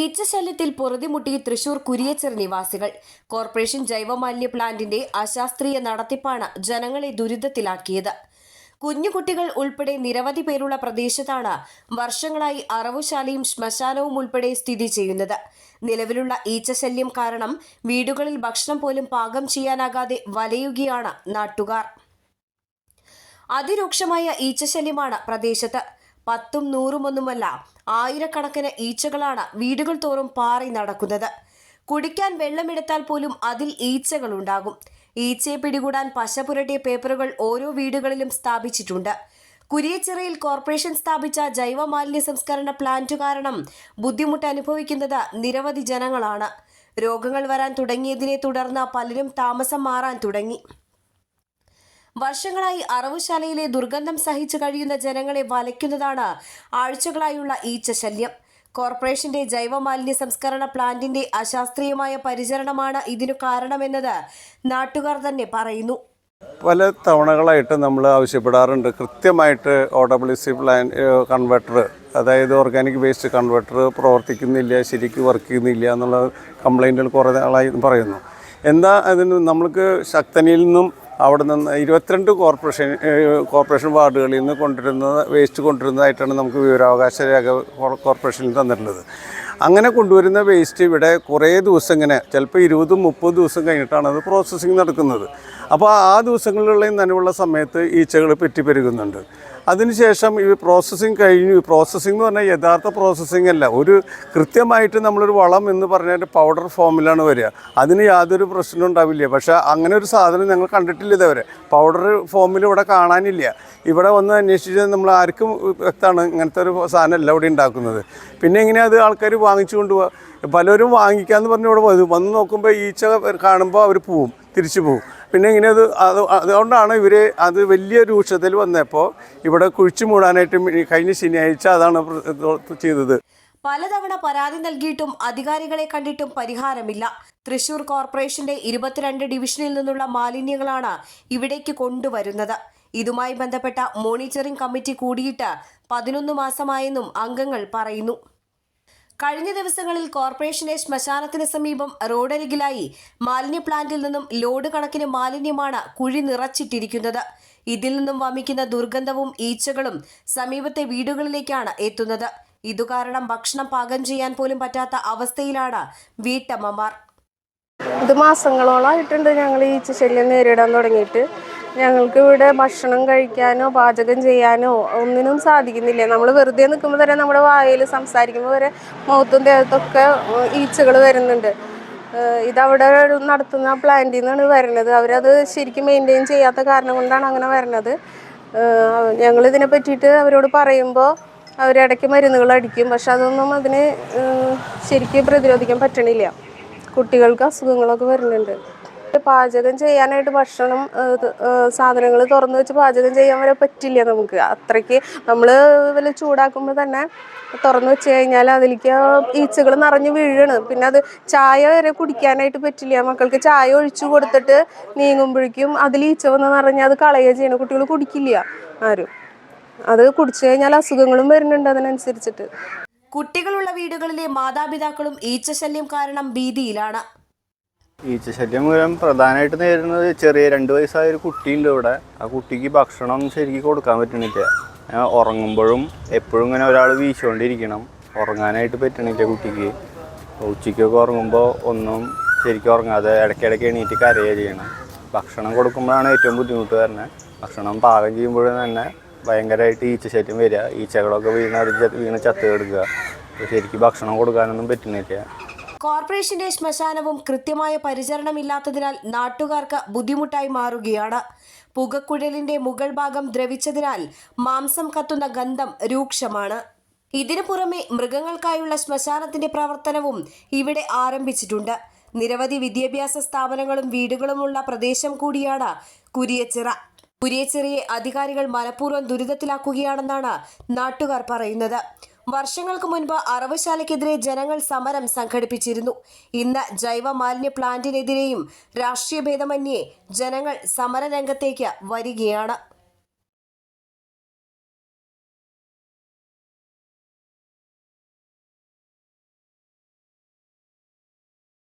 ഈച്ചശല്യത്തിൽ പൊറുതിമുട്ടി തൃശൂർ കുരിയച്ചർ നിവാസികൾ. കോർപ്പറേഷൻ ജൈവമാലിന്യ പ്ലാന്റിന്റെ അശാസ്ത്രീയ നടത്തിപ്പാണ് ജനങ്ങളെ ദുരിതത്തിലാക്കിയത്. കുഞ്ഞുകുട്ടികൾ ഉൾപ്പെടെ നിരവധി പേരുള്ള പ്രദേശത്താണ് വർഷങ്ങളായി അറവുശാലയും ശ്മശാനവും ഉൾപ്പെടെ സ്ഥിതി ചെയ്യുന്നത്. നിലവിലുള്ള ഈച്ചശല്യം കാരണം വീടുകളിൽ ഭക്ഷണം പോലും പാകം ചെയ്യാനാകാതെ വലയുകയാണ് നാട്ടുകാർ. അതിരൂക്ഷമായ ഈച്ചശല്യമാണ് പ്രദേശത്ത്. പത്തും നൂറുമൊന്നുമല്ല ആയിരക്കണക്കിന് ഈച്ചകളാണ് വീടുകൾ തോറും പാറി നടക്കുന്നത്. കുടിക്കാൻ വെള്ളമെടുത്താൽ പോലും അതിൽ ഈച്ചകൾ ഉണ്ടാകും ഈച്ചയെ പിടികൂടാൻ പശ പുരട്ടിയ പേപ്പറുകൾ ഓരോ വീടുകളിലും സ്ഥാപിച്ചിട്ടുണ്ട്. കുരിയച്ചിറയിൽ കോർപ്പറേഷൻ സ്ഥാപിച്ച ജൈവ മാലിന്യ സംസ്കരണ പ്ലാന്റ് കാരണം ബുദ്ധിമുട്ട് അനുഭവിക്കുന്നത് നിരവധി ജനങ്ങളാണ്. രോഗങ്ങൾ വരാൻ തുടങ്ങിയതിനെ തുടർന്ന് പലരും താമസം മാറാൻ തുടങ്ങി. വർഷങ്ങളായി അറവുശാലയിലെ ദുർഗന്ധം സഹിച്ചു കഴിയുന്ന ജനങ്ങളെ വലയ്ക്കുന്നതാണ് ആഴ്ചകളായുള്ള ഈച്ചശല്യം കോർപ്പറേഷന്റെ ജൈവമാലിന്യ സംസ്കരണ പ്ലാന്റിന്റെ അശാസ്ത്രീയമായ പരിചരണമാണ് ഇതിനു കാരണമെന്നത് നാട്ടുകാർ തന്നെ പറയുന്നു. പല തവണകളായിട്ട് നമ്മൾ ആവശ്യപ്പെടാറുണ്ട്. കൃത്യമായിട്ട് O W C plant converter അതായത് ഓർഗാനിക് വേസ്റ്റ് കൺവെർട്ടർ പ്രവർത്തിക്കുന്നില്ല ശരിക്കും വർക്ക് ചെയ്യുന്നില്ല എന്നുള്ള കംപ്ലൈന്റുകൾ കുറേ നാളായി പറയുന്നു. എന്താ അതിന് നമ്മൾക്ക് ശക്തനിൽ നിന്നും അവിടെ നിന്ന് ഇരുപത്തിരണ്ട് കോർപ്പറേഷൻ കോർപ്പറേഷൻ വാർഡുകളിൽ നിന്ന് കൊണ്ടുവരുന്ന വേസ്റ്റ് കൊണ്ടുവരുന്നതായിട്ടാണ് നമുക്ക് വിവരാവകാശ രേഖ കോർപ്പറേഷനിൽ തന്നിട്ടുള്ളത്. അങ്ങനെ കൊണ്ടുവരുന്ന വേസ്റ്റ് ഇവിടെ കുറേ ദിവസം ഇങ്ങനെ ചിലപ്പോൾ ഇരുപതും മുപ്പത് ദിവസം കഴിഞ്ഞിട്ടാണ് അത് പ്രോസസ്സിങ് നടക്കുന്നത്. അപ്പോൾ ആ ദിവസങ്ങളിലുള്ള നനവുള്ള സമയത്ത് ഈച്ചകൾ പെറ്റിപ്പെരുകുന്നുണ്ട്. അതിനുശേഷം ഈ പ്രോസസ്സിങ് കഴിഞ്ഞു. പ്രോസസ്സിംഗ് എന്ന് പറഞ്ഞാൽ യഥാർത്ഥ പ്രോസസ്സിംഗ് അല്ല. ഒരു കൃത്യമായിട്ട് നമ്മളൊരു വളം എന്ന് പറഞ്ഞാൽ പൗഡർ ഫോമിലാണ് വരിക. അതിന് യാതൊരു പ്രശ്നവും ഉണ്ടാവില്ല. പക്ഷേ അങ്ങനെ ഒരു സാധനം ഞങ്ങൾ കണ്ടിട്ടില്ല ഇതവരെ. പൗഡർ ഫോമിൽ ഇവിടെ കാണാനില്ല. ഇവിടെ വന്ന് അന്വേഷിച്ചാൽ നമ്മൾ ആർക്കും വ്യക്തമാണ് ഇങ്ങനത്തെ ഒരു സാധനം അല്ല ഇവിടെ ഉണ്ടാക്കുന്നത്. പിന്നെ എങ്ങനെയാണ് അത് ആൾക്കാർ വാങ്ങിച്ചു കൊണ്ടുപോകുക പലരും വാങ്ങിക്കാന്ന് പറഞ്ഞ് ഇവിടെ വരും വന്ന് നോക്കുമ്പോൾ ഈച്ച കാണുമ്പോൾ അവർ പോവും തിരിച്ചു പോവും. പിന്നെ ഇങ്ങനെ അത് അത് അതുകൊണ്ടാണ് ഇവർ അത് വലിയ രൂക്ഷത്തിൽ വന്നപ്പോൾ ഇവിടെ കുഴിച്ചു മൂടാനായിട്ട് കഴിഞ്ഞ ശനിയാഴ്ച അതാണ് ചെയ്തത്. പലതവണ പരാതി നൽകിയിട്ടും അധികാരികളെ കണ്ടിട്ടും പരിഹാരമില്ല. തൃശൂർ കോർപ്പറേഷന്റെ ഇരുപത്തിരണ്ട് ഡിവിഷനിൽ നിന്നുള്ള മാലിന്യങ്ങളാണ് ഇവിടേക്ക് കൊണ്ടുവരുന്നത്. ഇതുമായി ബന്ധപ്പെട്ട മോണിറ്ററിംഗ് കമ്മിറ്റി കൂടിയിട്ട് പതിനൊന്ന് മാസമായെന്നും അംഗങ്ങൾ പറയുന്നു. കഴിഞ്ഞ ദിവസങ്ങളിൽ കോർപ്പറേഷന്റെ ശ്മശാനത്തിന് സമീപം റോഡരികിലായി മാലിന്യ പ്ലാന്റിൽ നിന്നും ലോഡ് കണക്കിന് മാലിന്യമാണ് കുഴി നിറച്ചിട്ടിരിക്കുന്നത്. ഇതിൽ നിന്നും വമിക്കുന്ന ദുർഗന്ധവും ഈച്ചകളും സമീപത്തെ വീടുകളിലേക്കാണ് എത്തുന്നത്. ഇതുകാരണം ഭക്ഷണം പാകം ചെയ്യാൻ പോലും പറ്റാത്ത അവസ്ഥയിലാണ് വീട്ടമ്മമാർ. ഇത് മാസങ്ങളോളായിട്ടുണ്ട് ഞങ്ങൾ ഈച്ച ശല്യം നേരിടാൻ തുടങ്ങിയിട്ട്. ഞങ്ങൾക്ക് ഇവിടെ ഭക്ഷണം കഴിക്കാനോ പാചകം ചെയ്യാനോ ഒന്നിനും സാധിക്കുന്നില്ല. നമ്മൾ വെറുതെ നിൽക്കുമ്പോൾ തന്നെ നമ്മുടെ വായിൽ സംസാരിക്കുമ്പോൾ വരെ മൗത്തും ദേഹത്തൊക്കെ ഈച്ചകൾ വരുന്നുണ്ട്. ഇതവിടെ നടത്തുന്ന പ്ലാന്റിൽ നിന്നാണ് വരുന്നത് അവരത് ശരിക്കും മെയിന്റെയിൻ ചെയ്യാത്ത കാരണം കൊണ്ടാണ് അങ്ങനെ വരുന്നത് ഞങ്ങൾ ഇതിനെ പറ്റിയിട്ട് അവരോട് പറയുമ്പോൾ അവരിടയ്ക്ക് മരുന്നുകൾ അടിക്കും. പക്ഷെ അതൊന്നും അതിന് ശരിക്കും പ്രതിരോധിക്കാൻ പറ്റണില്ല. കുട്ടികൾക്ക് അസുഖങ്ങളൊക്കെ വരുന്നുണ്ട്. പാചകം ചെയ്യാനായിട്ട് ഭക്ഷണം സാധനങ്ങൾ തുറന്നു വെച്ച് പാചകം ചെയ്യാൻ വരെ പറ്റില്ല നമുക്ക്. അത്രയ്ക്ക് നമ്മൾ വല്ല ചൂടാക്കുമ്പോൾ തന്നെ തുറന്നു വെച്ച് കഴിഞ്ഞാൽ അതിലേക്ക് ഈച്ചകൾ നിറഞ്ഞു വീഴാണ്. പിന്നെ അത് ചായ വരെ കുടിക്കാനായിട്ട് പറ്റില്ല. മക്കൾക്ക് ചായ ഒഴിച്ചു കൊടുത്തിട്ട് നീങ്ങുമ്പോഴേക്കും അതിൽ ഈച്ച വന്ന് നിറഞ്ഞ് അത് കളയുക ചെയ്യണം. കുട്ടികൾ കുടിക്കില്ല ആരും. അത് കുടിച്ചു കഴിഞ്ഞാൽ അസുഖങ്ങളും വരുന്നുണ്ട് അതിനനുസരിച്ചിട്ട്. കുട്ടികളുള്ള വീടുകളിലെ മാതാപിതാക്കളും ഈച്ചശല്യം കാരണം ഭീതിയിലാണ്. ഈച്ചശല്യം മൂലം പ്രധാനമായിട്ട് നേരിടുന്നത് ചെറിയ രണ്ട് വയസ്സായ ഒരു കുട്ടിയുണ്ട് ഇവിടെ. ആ കുട്ടിക്ക് ഭക്ഷണം ശരിക്കും കൊടുക്കാൻ പറ്റണില്ല. ഉറങ്ങുമ്പോഴും എപ്പോഴും ഇങ്ങനെ ഒരാൾ വീശുകൊണ്ടിരിക്കണം ഉറങ്ങാനായിട്ട് പറ്റണില്ല കുട്ടിക്ക്. ഉച്ചയ്ക്കൊക്കെ ഉറങ്ങുമ്പോൾ ഒന്നും ശരിക്കും ഉറങ്ങാതെ ഇടയ്ക്കിടയ്ക്ക് എണീറ്റ് കരയുക ചെയ്യണം. ഭക്ഷണം കൊടുക്കുമ്പോഴാണ് ഏറ്റവും ബുദ്ധിമുട്ട് വരുന്നത് ഭക്ഷണം പാകം ചെയ്യുമ്പോഴും തന്നെ ഭയങ്കരമായിട്ട് ഈച്ചശല്യം വരിക ഈച്ചകളൊക്കെ വീണ് വീണ് ചത്ത് കിടക്കുക. ശരിക്കും ഭക്ഷണം കൊടുക്കാനൊന്നും പറ്റുന്നില്ല കോർപ്പറേഷന്റെ ശ്മശാനവും കൃത്യമായ പരിചരണമില്ലാത്തതിനാൽ നാട്ടുകാർക്ക് ബുദ്ധിമുട്ടായി മാറുകയാണ്. പുകക്കുഴലിന്റെ മുകൾ ഭാഗം ദ്രവിച്ചതിനാൽ മാംസം കത്തുന്ന ഗന്ധം രൂക്ഷമാണ്. ഇതിനു പുറമെ മൃഗങ്ങൾക്കായുള്ള ശ്മശാനത്തിന്റെ പ്രവർത്തനവും ഇവിടെ ആരംഭിച്ചിട്ടുണ്ട്. നിരവധി വിദ്യാഭ്യാസ സ്ഥാപനങ്ങളും വീടുകളുമുള്ള പ്രദേശം കൂടിയാണ് കുരിയച്ചിറ. കുരിയച്ചിറയെ അധികാരികൾ മനഃപൂർവം ദുരിതത്തിലാക്കുകയാണെന്നാണ് നാട്ടുകാർ പറയുന്നത്. വർഷങ്ങൾക്ക് മുൻപ് അറവുശാലയ്ക്കെതിരെ ജനങ്ങൾ സമരം സംഘടിപ്പിച്ചിരുന്നു. ഇന്ന് ജൈവ മാലിന്യ പ്ലാന്റിനെതിരെയും രാഷ്ട്രീയ ഭേദമന്യേ ജനങ്ങൾ സമരരംഗത്തേക്ക് വരികയാണ്.